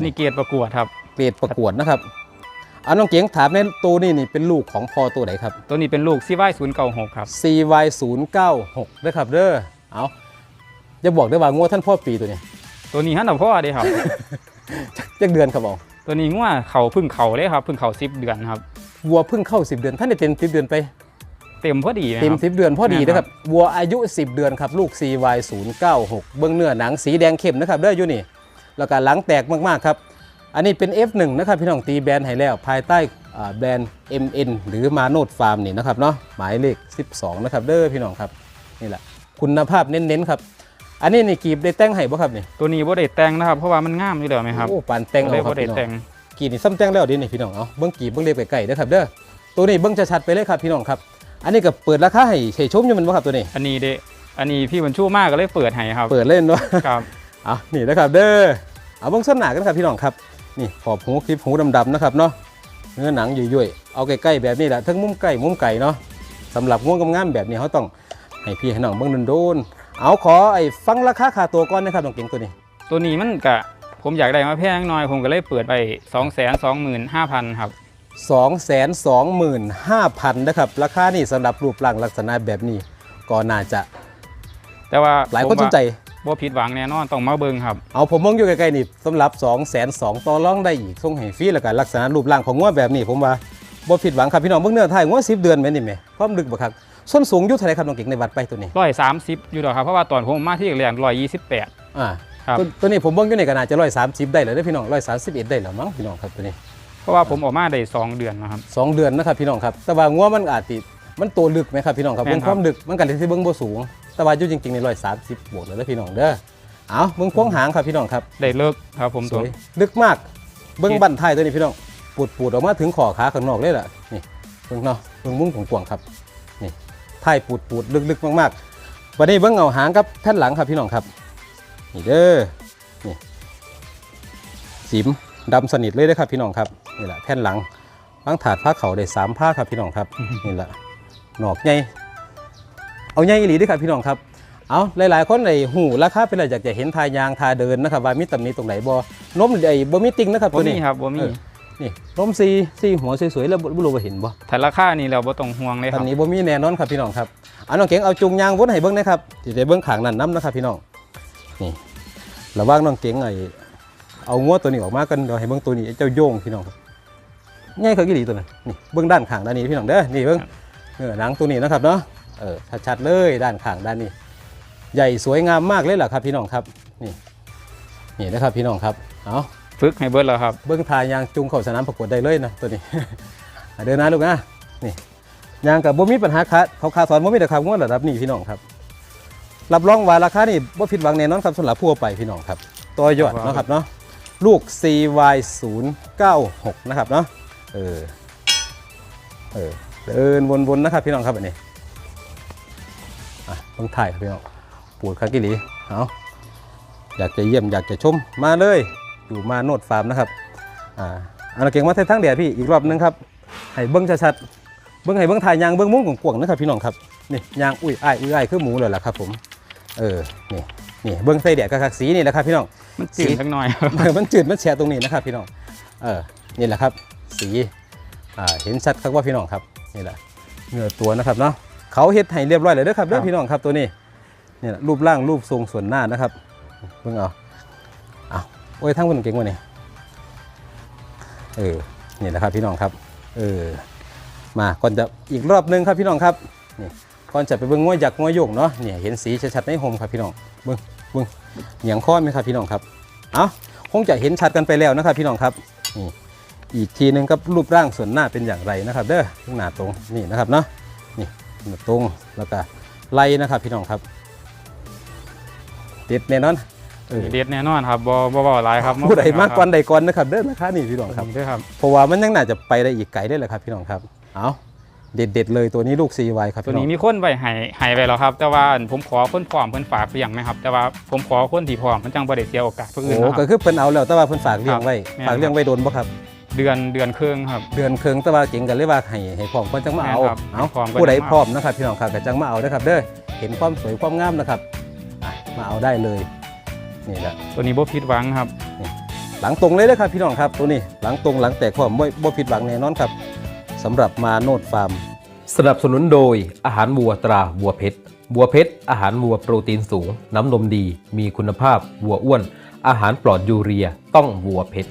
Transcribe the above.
ตัวนี้เกียรติประกวดครับ เกรดประกวดนะครับเอาน้องเก๋งถามในตัวนี้นี่เป็นลูกของพ่อตัวไหนครับ ตัวนี้เป็นลูกซีไวศูนย์เก้าหกครับ CY 0 9 6นะครับเด้อเอาจะบอกได้ว่างัวท่านพ่อปีตัวนี้ ตัวนี้ฮันเอาพ่อเด้ครับจักเดือนครับเอาตัวนี้งัวเขาเพึ่งเขาเลยครับเพึ่งเขาสิบเดือนครับวัวเพิ่งเข้า 10 เดือนท่านได้เต็ม10เดือนไป เต็มพอดีไหมเต็มครับ10 เดือนพอดีแม่นนะคครัรับบวัวอายุ 10 เดือนครับลูก CY 0 9 6เบื้องเนื้อหนังสีแดงเข้มนะครับเด้ออยู่นี่ แล้วก็หลังแตกมากๆครับ อันนี้เป็น F1 นะครับพี่น้องตีแบรนด์ให้แล้ว ภายใต้อ่าแบรนด์ MN หรือมาโนดฟาร์มนี่นะครับเนาะหมายเลข 12 นะครับเด้อพี่น้องครับนี่แหละคุณภาพเน้นๆครับอันนี้นี่กีบได้แต่งให้บ่ครับนี่ตัวนี้บ่ได้แต่งนะครับเพราะว่ามันงามอยู่แล้วไหมครับโอ้ปานแต่งเลยเอาครับ่บได้พี่น้องแต่งกีนี่ซ้ำแต่งแล้วเดินี่พี่น้องเอาเบิ้งกีบเบิ้งเรียบไก่ๆนะครับเด้อตัวนี้เบิ้งชัดๆไปเลยครับพี่น้องครับ อันนี้ก็เปิดราคาให้เฉยชมอยู่แมันบ่ครับตัวนี้ อันนี้เด้อันนี้พี่บรรชูมากก็เลยเปิดให้ครับ เปิดเล่นด้วยครับเอานี่นะครับเด้อ เอาเบิ้งส้นหนากันครับพี่น้องครับนี่ขอบหูคลิปหูดำๆนะครับเนาะเนื้อหนังยุ่ยๆเอาใกล้ๆแบบนี้แหละทั้งมุมใกล้มุมไก่เนาะสำหรับง่วงงามๆแบบนี้เขาต้องให้พี่ให้น้องเบิ้งโดนๆเอาขอไอ้ฟังราคาค่าตัวก่อนนะครับน้องเก่งตัวนี้ ตัวนี้มันกะผมอยากได้มาแพงหน่อยผมก็เลยเปิดไป2 2 5 0 0 0ครับ225,000นะครับราคานี่สำหรับรูปร่างลักษณะแบบนี้ก็น่าจะ แต่ว่าหลายคนผมสว่นใจ บ่ผิดหวังแน่นอนต้องมาเบิ่งครับ เอาผมมองอยู่ใกล้ๆนี่สำหรับ2 2 0 0 0ต่อรองได้อีกส่งให้ฟรีแล้วก็ลักษณะรูปร่างของงัวแบบนี้ผมว่าบ่ผิดหวังครับพี่น้องเบิ่งเนื้อไทยงัว10 เดือนแม่นนี่แหม่ความลึกบ่ครับส้นสูงอยู่เท่าไหร่ครับน้องเก่งในวัดไปตัวนี้ร้อยสามสิบอยู่ดอกครับเพราะว่าตอนผมมาที่แรกร้อยยี่สิบแปดอ่าครับตัวตัวนี้ผมเบิ่งอยู่นี่ก็น่าจะ130ได้แล้วเด้อพี่น้อง131ได้แล้วมั้งพี่น้องครับตัวนี้เพราะว่าผมออกมาได้สองเดือนนะครับสองเดือนนะครับพี่น้องครับแต่ว่างัวมันอาจติมันตัวลึกไหมครับพี่น้องครับแม่เบิ่นงครับความลึกมันก็เลยที่เบิ่งบ่สูง แต่ว่าอยู่จริงๆใน130บวกแล้วเด้อพี่น้องเด้อเอาเบิ่งควงหางครับพี่น้องครับได้เลิกครับผมสตัววยลึกมากเบิ้งบั้นท้ายตัวนี้พี่น้องปูดปูดออกมาถึงขอขาข้างนอกเลยล่ะนี่เบิ้งเนาะเบิ้งมุ้งกวางๆครับนี่ท้ายปูดปูดลึกๆมากๆวันนี้เบิ้งเอาหางกับแผ่นหลังครับพี่น้องครับนี่เด้อนี่สิมดำสนิทเลยเด้อครับพี่น้องครับนี่แหละแผ่นหลังบางถาดผ้าเขาได้สามผ้าครับพี่น้องครับนี่แหละหนอกใหญ่ เอาใหญ่อีหลีเด้วยครับพี่น้องครับเอาหลายๆคนในหูราคาเป็นอะไรอยากจะเห็นทายางทาเดินนะครับว่ามีตำหนิตรงไหนบ่นมไอ้บ่มีติงนะครับบ่ตัวมีนี้ครับบ่มีเออนี่นมซีซีหัวสวยๆแล้วบ่บ่รู้ว่าเห็นบ่แต่ราคานี่เราบ่ต้องห่วงเลยคตำรับหนิบ่มีแน่นอนครับพี่น้องครับเอาน้องเก๋งเอาจุงยางวนให้เบิ่งนะครับสิได้เบิ่งขางนั่นนํนะครับพี่น้องนี่ระหว่างน้องเก๋งไอ้เอางัวตัวนี้ออกมากันเดี๋ยวให้เบิ่งตัวนี้ไอ้เจ้าโยงพี่น้องครับใหญ่เขากี่หลีตัวนั้นนี่เบิ่งด้านข้างด้านนี้พี่น้องเด้อนี่เบิ่งเนื้อหนังตัวนี้นะครับเนาะ เออชัดๆเลยด้านข้างด้านนี้ ใหญ่สวยงามมากเลยล่ะครับพี่น้องครับนี่นี่นะครับพี่น้องครับเอาฝึกให้เบิดแล้วครับเบิ้งทายยางจุงเข้าสนามประกวดได้เลยนะตัวนี้อะเดินนะลูกนะนี่ยางกับบ่มีปัญหาขาเขาขาสอนบ่มีแต่ครับงวดระดับนี้พี่น้องครับ รับรองว่าราคานี่บ่ผิดหวังแน่นอนครับสำหรับผู้เอาไปพี่น้องครับตัวยอดครับเนาะครับเนาะลูก CY 0 9 6 นะครับเนาะเออเออเดินวนๆนะครับพี่น้องครับอันนี้อะ ต้องถ่ายครับพี่น้องปวดคากิลีเอาอยากจะเยี่ยมอยากจะชมมาเลย อยู่มาโนดฟาร์มนะครับอ่าเอาละเก่งมาเส้นทางเดียพี่อีกรอบนึงครับให้เบิ้งชัดๆเบิ้งให้เบิ้งถ่ายยางเบิ้งมุ้งกวางๆนะครับพี่น้องครับนี่ยางอุ้ยอ้ายอุ้ยอ้ายคือหมูเลยล่ะครับ ผมเออนี่นี่เบิ้งไส้เดียกับคักสีนี่แหละครับพี่น้องมันจืดสีสักหน่อยมันจืดมันแฉะตรงนี้นะครับพี่น้องเออนี่แหละครับ สีอ่าเห็นชัดครับว่าพี่น้องครับนี่แหละเนื้อตัวนะครับเนาะ เขาเฮ็ดให้เรียบร้อยเลยเด้อครับเด้อครับพี่น้องครับตัวนี้นี่แหละรูปร่างรูปทรงส่วนหน้านะครับเบิ่งเอาเอาโอ้ยทั้งคนเก่งวะนี่เออนี่แหละครับพี่น้องครับเออมาก่อนจะอีกรอบหนึงครับพี่น้องครับนี่ก่อนจะไปเบิ่งงวยยักษ์งวยโยกเนาะเนี่ยเห็นสีชัดๆในโฮมครับพี่น้องเบิ่งเบิ่งเหนียงข้อไหมครับพี่น้องครับเอาคงจะเห็นชัดกันไปแล้วนะครับพี่น้องครับนี่อีกทีหนึงกับรูปร่างส่วนหน้าเป็นอย่างไรนะครับ เด้อข้างหน้าตรงนี่นะครับเนาะนี่หน้า ตรงแล้วก็ไล่นะครับ พี่น้องครับติดแน่นอนเออเด็ดแน่นอนครับบ่บ่บ่หลายครับผู้ใดมากกว่าใดก่อนนะครับเด้อราคานี่พี่น้องคครัรับบด้วยครับเพราะว่ามันยังน่าจะไปได้อีกไกลได้เลยครับ พี่น้องครับเอาเด็ดเด็ดๆเลยตัวนี้ลูก CY ครับตัวพี่น้อนี้งมีคนไว้ให้ให้ไว้แล้วครับ แต่ว่าผมขอคนพร้อมเพิ่นฝากเลี้ยงไหมครับ แต่ว่าผมขอคนที่พร้อมมันจังบ่ได้เสียโอกาสผู้อื่นโอ้นะคก็รับคือเพิ่นเอาแล้วแต่ว่าเพิ่นฝากเลี้ยงไว้ครับฝากเลี้ยงไว้โดนบ่ครับ เดือนเดือนครึ่งครับ เดือนเคืองแต่ว่าเก่งกันเลยว่าให้ให้พร้อมเพิ่นจังมาเอาแม่นครับเอาให้พร้อมเพิ่นผู้ใดจังมาเอา พร้อมนะครับพี่น้องครับก็จังมาเอาเด้อครับเด้อเห็นความสวยความงามนะครับอะมาเอาได้เลยนี่แหละ ตัวนี้บ่ผิดหวังครับ หลังตรงเลยนะครับพี่น้องครับตัวนี้หลังตรงหลังแตกความบ่บ่ผิดหวังแน่นอนครับสำหรับมาโนดฟาร์ม สนับสนุนโดยอาหารวัวตราวัวเพชรวัวเพชรอาหารวัวโปรตีนสูง น้ำนมดี มีคุณภาพวัวอ้วน อาหารปลอดยูเรียต้องวัวเพชร